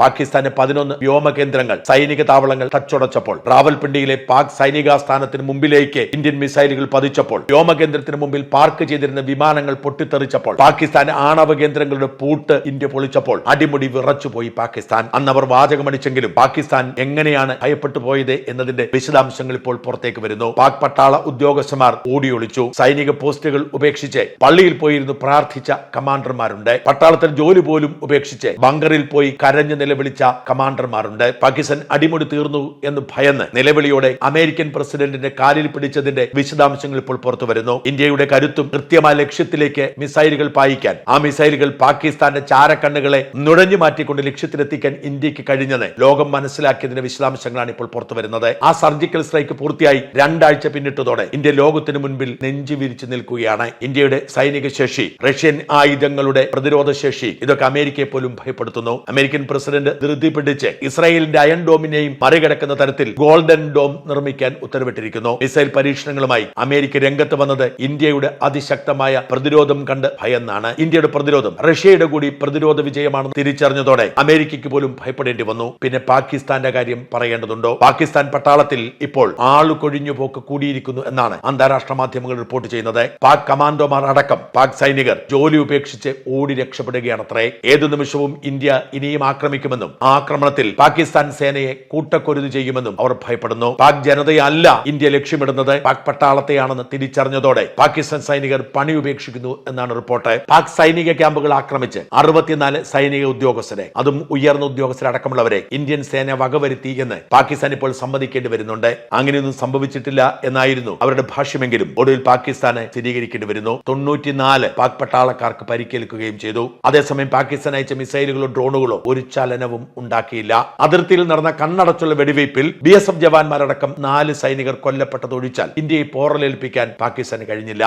പാകിസ്ഥാന് പതിനൊന്ന് വ്യോമ കേന്ദ്രങ്ങൾ സൈനിക താവളങ്ങൾ തച്ചുടച്ചപ്പോൾ റാവൽപിണ്ടിയിലെ പാക് സൈനികാസ്ഥാനത്തിന് മുമ്പിലേക്ക് ഇന്ത്യൻ മിസൈലുകൾ പതിച്ചപ്പോൾ വ്യോമ കേന്ദ്രത്തിന് മുമ്പിൽ പാർക്ക് ചെയ്തിരുന്ന വിമാനങ്ങൾ പൊട്ടിത്തെറിച്ചപ്പോൾ പാകിസ്ഥാൻ ആണവ കേന്ദ്രങ്ങളുടെ പൂട്ട് ഇന്ത്യ പൊളിച്ചപ്പോൾ അടിമുടി വിറച്ചുപോയി പാകിസ്ഥാൻ. അന്ന് അവർ വാചകമടിച്ചെങ്കിലും പാകിസ്ഥാൻ എങ്ങനെയാണ് ഭയപ്പെട്ടു പോയത് എന്നതിന്റെ വിശദാംശങ്ങൾ ഇപ്പോൾ പുറത്തേക്ക് വരുന്നു. പാക് പട്ടാള ഉദ്യോഗസ്ഥന്മാർ ഓടിയൊളിച്ചു. സൈനിക പോസ്റ്റുകൾ ഉപേക്ഷിച്ച് പള്ളിയിൽ പോയിരുന്നു പ്രാർത്ഥിച്ച കമാൻഡർമാരുണ്ട്. പട്ടാളത്തിൽ ജോലി പോലും ഉപേക്ഷിച്ച് ബങ്കറിൽ പോയി കരഞ്ഞു നിലവിളിച്ച കമാൻഡർമാരുണ്ട്. പാകിസ്ഥാൻ അടിമുടി തീർന്നു എന്ന് ഭയന്ന് നിലവിളിയോടെ അമേരിക്കൻ പ്രസിഡന്റിന്റെ കാലിൽ പിടിച്ചതിന്റെ വിശദാംശങ്ങൾ ഇപ്പോൾ പുറത്തു വരുന്നു. ഇന്ത്യയുടെ കരുത്തും കൃത്യമായ ലക്ഷ്യത്തിലേക്ക് മിസൈലുകൾ പായിക്കാൻ ആ മിസൈലുകൾ പാകിസ്ഥാന്റെ ചാരക്കണ്ണുകളെ നുഴഞ്ഞു മാറ്റിക്കൊണ്ട് ലക്ഷ്യത്തിലെത്തിക്കാൻ ഇന്ത്യയ്ക്ക് കഴിഞ്ഞത് ലോകം മനസ്സിലാക്കിയതിന്റെ വിശദാംശങ്ങളാണ് ഇപ്പോൾ പുറത്തു വരുന്നത്. ആ സർജിക്കൽ സ്ട്രൈക്ക് പൂർത്തിയായി രണ്ടാഴ്ച പിന്നിട്ടതോടെ ഇന്ത്യ ലോകത്തിന് മുൻപിൽ നെഞ്ചു വിരിച്ചു നിൽക്കുകയാണ്. ഇന്ത്യയുടെ സൈനിക ശേഷി റഷ്യൻ ആയുധങ്ങളുടെ പ്രതിരോധ ശേഷി ഇതൊക്കെ അമേരിക്കയെ പോലും ഭയപ്പെടുത്തുന്നു. അമേരിക്കൻ പ്രസിഡന്റ് ധൃതി പിടിച്ച് ഇസ്രായേലിന്റെ അയൺ ഡോമിനെയും മറികടക്കുന്ന തരത്തിൽ ഗോൾഡൻ ഡോം നിർമ്മിക്കാൻ ഉത്തരവിട്ടിരിക്കുന്നു. മിസൈൽ പരീക്ഷണങ്ങളുമായി അമേരിക്ക രംഗത്ത് വന്നത് ഇന്ത്യയുടെ അതിശക്തമായ പ്രതിരോധം കണ്ട് ഭയന്നാണ്. ഇന്ത്യയുടെ പ്രതിരോധം റഷ്യയുടെ കൂടി പ്രതിരോധ വിജയമാണെന്ന് തിരിച്ചറിഞ്ഞതോടെ അമേരിക്കയ്ക്ക് പോലും ഭയപ്പെടേണ്ടി വന്നു. പിന്നെ പാകിസ്ഥാന്റെ കാര്യം പറയേണ്ടതുണ്ടോ? പാകിസ്ഥാൻ പട്ടാളത്തിൽ ഇപ്പോൾ ആളുകൊഴിഞ്ഞു പോക്ക് കൂടിയിരിക്കുന്നു എന്നാണ് അന്താരാഷ്ട്ര മാധ്യമങ്ങൾ റിപ്പോർട്ട് ചെയ്യുന്നത്. പാക് കമാൻഡോമാർ അടക്കം പാക് സൈനികർ ജോലി ഉപേക്ഷിച്ച് ഓടി രക്ഷപ്പെടുകയാണത്രേ. ഏതു നിമിഷവും ഇന്ത്യ ഇനിയും ആക്രമിക്കുമെന്നും ആക്രമണത്തിൽ പാകിസ്ഥാൻ സേനയെ കൂട്ടക്കൊരുത് ചെയ്യുമെന്നും അവർ ഭയപ്പെടുന്നു. പാക് ജനതയല്ല ഇന്ത്യ ലക്ഷ്യമിടുന്നത്. പാക് പട്ടാളത്തെയാണെന്ന് തിരിച്ചറിഞ്ഞതോടെ പാകിസ്ഥാൻ സൈനികർ പണി ഉപേക്ഷിക്കുന്നു എന്നാണ് റിപ്പോർട്ട്. പാക് സൈനിക ക്യാമ്പുകൾ ആക്രമിച്ച് അറുപത്തിനാല് സൈനിക ഉദ്യോഗസ്ഥരെ അതും ഉയർന്ന ഉദ്യോഗസ്ഥരെ ഉദ്യോഗസ്ഥരടക്കമുള്ളവരെ ഇന്ത്യൻ സേന വകവരുത്തി എന്ന് പാകിസ്ഥാൻ ഇപ്പോൾ സമ്മതിക്കേണ്ടി വരുന്നുണ്ട്. അങ്ങനെയൊന്നും സംഭവിച്ചിട്ടില്ല എന്നായിരുന്നു അവരുടെ ഭാഷ്യമെങ്കിലും. ഒടുവിൽ പാകിസ്ഥാനെ സ്ഥിരീകരിക്കേണ്ടി വരുന്നു. തൊണ്ണൂറ്റിനാല് പാക് പട്ടാളക്കാർക്ക് പരിക്കേൽക്കുകയും ചെയ്തു. അതേസമയം പാകിസ്ഥാൻ അയച്ച മിസൈലുകളോ ഡ്രോണുകളോ ഒരു ചലനവും ഉണ്ടാക്കിയില്ല. അതിർത്തിയിൽ നടന്ന കണ്ണടച്ചുള്ള വെടിവയ്പിൽ ബി എസ് എഫ് ജവാന്മാരടക്കം നാല് സൈനികർ കൊല്ലപ്പെട്ടതൊഴിച്ചാൽ ഇന്ത്യയെ പോറലേൽപ്പിക്കാൻ പാകിസ്ഥാന് കഴിഞ്ഞില്ല.